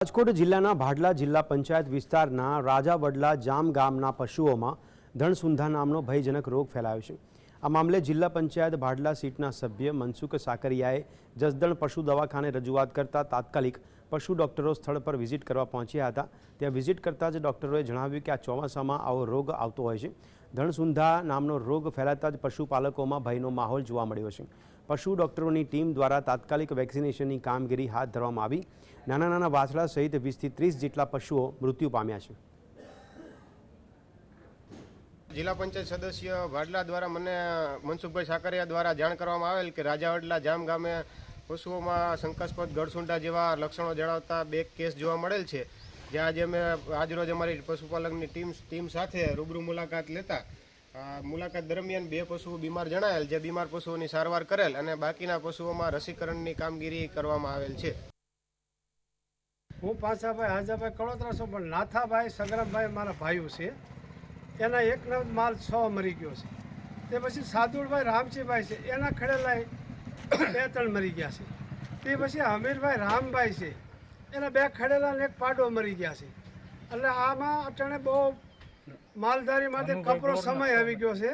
રાજકોટ જિલ્લાના ભાડલા જિલ્લા પંચાયત વિસ્તારના રાજાવડલા જામ ગામના પશુઓમાં ધણસુંધા નામનો ભયજનક રોગ ફેલાયો છે. આ મામલે જિલ્લા પંચાયત ભાડલા સીટના સભ્ય મનસુખ સાકરિયાએ જસદણ પશુ દવાખાને રજૂઆત કરતા તાત્કાલિક પશુ ડોક્ટરો સ્થળ પર વિઝિટ કરવા પહોંચ્યા હતા. ત્યાં વિઝિટ કરતાં જ ડોક્ટરોએ જણાવ્યું કે આ ચોમાસામાં આવો રોગ આવતો હોય છે. ધણસુંધા નામનો રોગ ફેલાતા જ પશુપાલકોમાં ભયનો માહોલ જોવા મળ્યો છે. પશુ ડોક્ટરોની ટીમ દ્વારા તાત્કાલિક વેક્સિનેશનની કામગીરી હાથ ધરવામાં આવી. નાના નાના વાછડા સહિત વીસથી ત્રીસ જેટલા પશુઓ મૃત્યુ પામ્યા છે. જિલ્લા પંચાયત સદસ્ય વાડલા દ્વારા મને, મનસુખભાઈ સાકરિયા દ્વારા જાણ કરવામાં આવેલ કે રાજાવડલા જામ ગામે પશુઓમાં શંકાસ્પદ ગળસુંડા જેવા લક્ષણો જણાવતા બે કેસ જોવા મળેલ છે. જ્યાં આજે અમે આજરોજ અમારી પશુપાલકની ટીમ ટીમ સાથે રૂબરૂ મુલાકાત લેતા મુલાકાત દરમિયાન બે પશુઓ બીમાર જણાયેલ, જે બીમાર પશુઓની સારવાર કરેલ અને બાકીના પશુઓમાં રસીકરણની કામગીરી કરવામાં આવેલ છે. હું પાછાભાઈ હાજાભાઈ કળોતરા છું, પણ નાથાભાઈ સગરામભાઈ મારા ભાઈઓ છે. એના એકનો જ માલ છ મરી ગયો છે. તે પછી સાદુળભાઈ રામજીભાઈ છે, એના ખડેલા બે ત્રણ મરી ગયા છે. તે પછી હમીરભાઈ રામભાઈ છે એના બે ખડેલા ને એક પાડો મરી ગયા છે. એટલે આમાં અટાણે બહુ માલધારી માટે કપરો સમય આવી ગયો છે.